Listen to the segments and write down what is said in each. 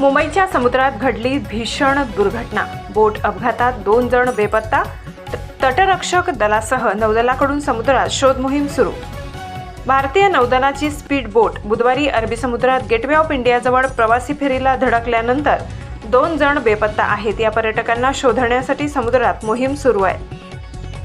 मुंबईच्या समुद्रात घडली भीषण दुर्घटना. बोट अपघातात दोन जण बेपत्ता. तटरक्षक दलासह नौदलाकडून समुद्रात शोध मोहीम सुरू. भारतीय नौदलाची स्पीड बोट बुधवारी अरबी समुद्रात गेटवे ऑफ इंडियाजवळ प्रवासी फेरीला धडकल्यानंतर दोन जण बेपत्ता आहेत. या पर्यटकांना शोधण्यासाठी समुद्रात मोहीम सुरू आहे.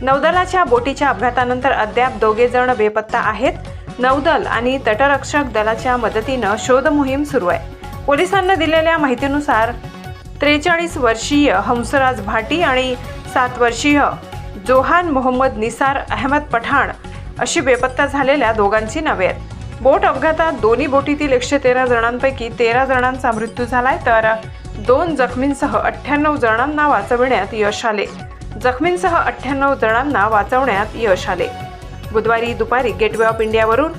नौदलाच्या बोटीच्या अपघातानंतर अद्याप दोघे जण बेपत्ता आहेत. नौदल आणि तटरक्षक दलाच्या मदतीनं शोध मोहीम सुरू आहे. पोलिसांना दिलेल्या माहितीनुसार त्रेचाळीस वर्षीय हंसराज भाटी आणि सात वर्षीय जोहान मोहम्मद निसार अहमद पठाण अशी बेपत्ता झालेल्या दोघांची नावे आहेत बोट अपघातात दोन्ही बोटीतील एकशे तेरा जणांपैकी तेरा जणांचा मृत्यू झालाय तर दोन जखमींसह अठ्ठ्याण्णव जणांना वाचविण्यात यश आले. जखमींसह अठ्ठ्याण्णव जणांना वाचवण्यात यश आले. बुधवारी दुपारी गेटवे ऑफ इंडियावरून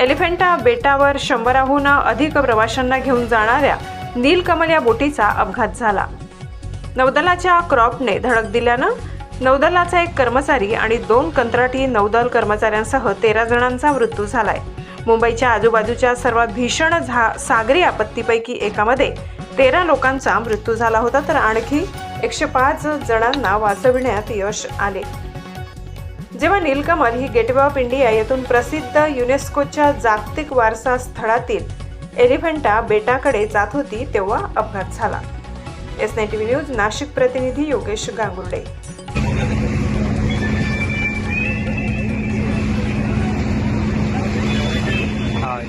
एलिफेंटा बेटावर शंभराहून अधिक प्रवाशांना घेऊन जाणाऱ्या नीलकमल या बोटीचा अपघात झाला. नौदलाच्या क्रॉपने धडक दिल्यानं नौदलाचा एक कर्मचारी आणि दोन कंत्राटी नौदल कर्मचाऱ्यांसह तेरा जणांचा मृत्यू झालाय. मुंबईच्या आजूबाजूच्या सर्वात भीषण झा सागरी आपत्तीपैकी एकामध्ये तेरा लोकांचा मृत्यू झाला होता तर आणखी एकशे पाच जणांना वाचविण्यात यश आले. जेव्हा नीलकमल ही गेटवे ऑफ इंडिया येथून प्रसिद्ध युनेस्कोच्या जागतिक वारसा स्थळातील एलिफंटा बेटाकडे जात होती तेव्हा अपघात झाला. S nine TV news Nashik प्रतिनिधी योगेश गांगुर्डे. हाय